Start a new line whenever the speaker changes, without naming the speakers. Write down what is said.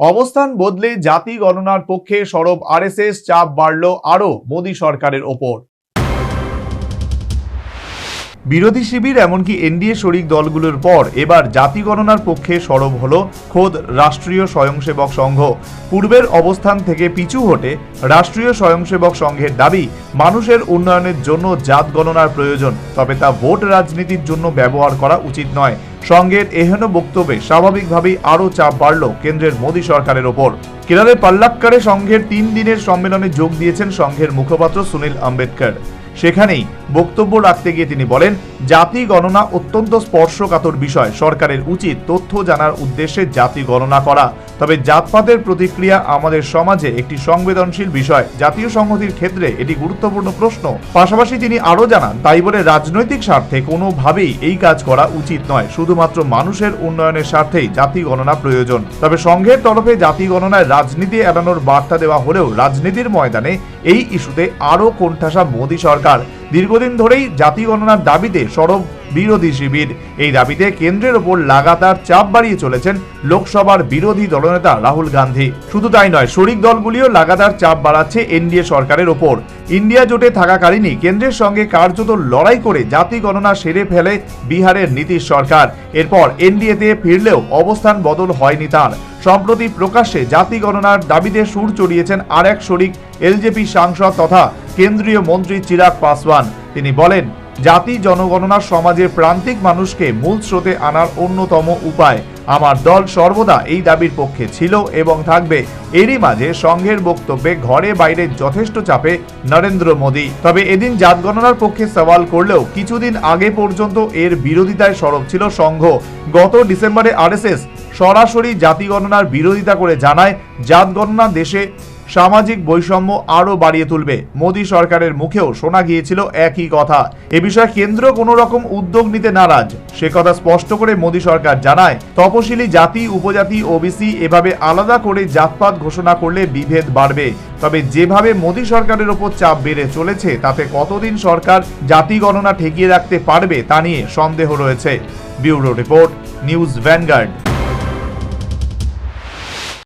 অবস্থান বদলে জাতি গণনার পক্ষে সরব আরএসএস চাপ বাড়ল আরও মোদী সরকারের ওপর। বিরোধী শিবির এমনকি এনডিএ শরিক দলগুলোর পর এবার জাতি গণনার পক্ষে সরব হল খোদ রাষ্ট্রীয় স্বয়ংসেবক সংঘ। পূর্বের অবস্থান থেকে পিছু হটে রাষ্ট্রীয় স্বয়ংসেবক সংঘের দাবি, মানুষের উন্নয়নের জন্য জাত গণনার প্রয়োজন, তবে তা ভোট রাজনীতির জন্য ব্যবহার করা উচিত নয়। সংঘের এহেন বক্তব্যে স্বাভাবিকভাবেই আরও চাপ বাড়ল কেন্দ্রের মোদী সরকারের ওপর। কেরলের পাল্লাক্কারে সংঘের তিন দিনের সম্মেলনে যোগ দিয়েছেন সংঘের মুখপাত্র সুনীল আম্বেদকর। সেখানেই বক্তব্য রাখতে গিয়ে তিনি বলেন, জাতি গণনা অত্যন্ত স্পর্শকাতর বিষয়। সরকারের উচিত তথ্য জানার উদ্দেশ্যে জাতি গণনা করা। তবে জাতপাতের প্রতিক্রিয়া আমাদের সমাজে একটি সংবেদনশীল বিষয়। জাতীয় সংহতির ক্ষেত্রে এটি গুরুত্বপূর্ণ প্রশ্ন। পাশাপাশি তিনি আরও জানান, তাই বলে রাজনৈতিক স্বার্থে কোনোভাবেই এই কাজ করা উচিত নয়। শুধুমাত্র মানুষের উন্নয়নের স্বার্থেই জাতি গণনা প্রয়োজন। তবে সংঘের তরফে জাতি গণনায় রাজনীতি এড়ানোর বার্তা দেওয়া হলেও রাজনীতির ময়দানে এই ইস্যুতে আরও কোণঠাসা মোদী সরকার। দীর্ঘদিন ধরেই জাতিগণনার দাবিতে সরব বিরোধী শিবির। এই দাবিতে কেন্দ্রের ওপর লাগাতার চাপ বাড়িয়ে চলেছেন লোকসভার বিরোধী দলনেতা রাহুল গান্ধী। শুধু তাই নয়, শরিক দলগুলিও লাগাতার চাপ বাড়াচ্ছে এনডিএ সরকারের ওপর। ইন্ডিয়া জোটে থাকাকালীনই কেন্দ্রের সঙ্গে কার্যত লড়াই করে জাতি গণনা সেরে ফেলে বিহারের নীতিশ সরকার। এরপর এনডিএতে ফিরলেও অবস্থান বদল হয়নি তার। সম্প্রতি প্রকাশ্যে জাতি গণনার দাবিতে সুর চড়িয়েছেন আর এক শরিক, এলজেপি সাংসদ তথা কেন্দ্রীয় মন্ত্রী চিরাগ পাসওয়ান। তিনি বলেন জাতি, জনগণনা, সমাজের প্রান্তিক মানুষকে মূল স্রোতে আনার অন্যতম উপায়। আমার দল সর্বদা এই দাবির পক্ষে ছিল এবং থাকবে। এরই মাঝে সংঘের বক্তব্যে ঘরে বাইরে যথেষ্ট চাপে নরেন্দ্র মোদী। তবে এদিন জাত গণনার পক্ষে সওয়াল করলেও কিছুদিন আগে পর্যন্ত এর বিরোধিতায় সরব ছিল সংঘ। গত ডিসেম্বরে আরএসএস সরাসরি জাতি গণনার বিরোধিতা করে জানায়, জাত গণনা দেশে সামাজিক বৈষম্য আরও বাড়িয়ে তুলবে। মোদী সরকারের মুখেও শোনা গিয়েছিল একই কথা। এ বিষয়ে কেন্দ্র কোনো রকম উদ্যোগ নিতে নারাজ। সে কথা স্পষ্ট করে মোদী সরকার জানায়, তপশিলি জাতি, উপজাতি, ওবিসি এভাবে আলাদা করে জাতপাত ঘোষণা করলে বিভেদ বাড়বে। তবে যেভাবে মোদী সরকারের ওপর চাপ বেড়ে চলেছে, তাতে কতদিন সরকার জাতি গণনা ঠেকিয়ে রাখতে পারবে তা নিয়ে সন্দেহ রয়েছে। Bureau report, news vanguard.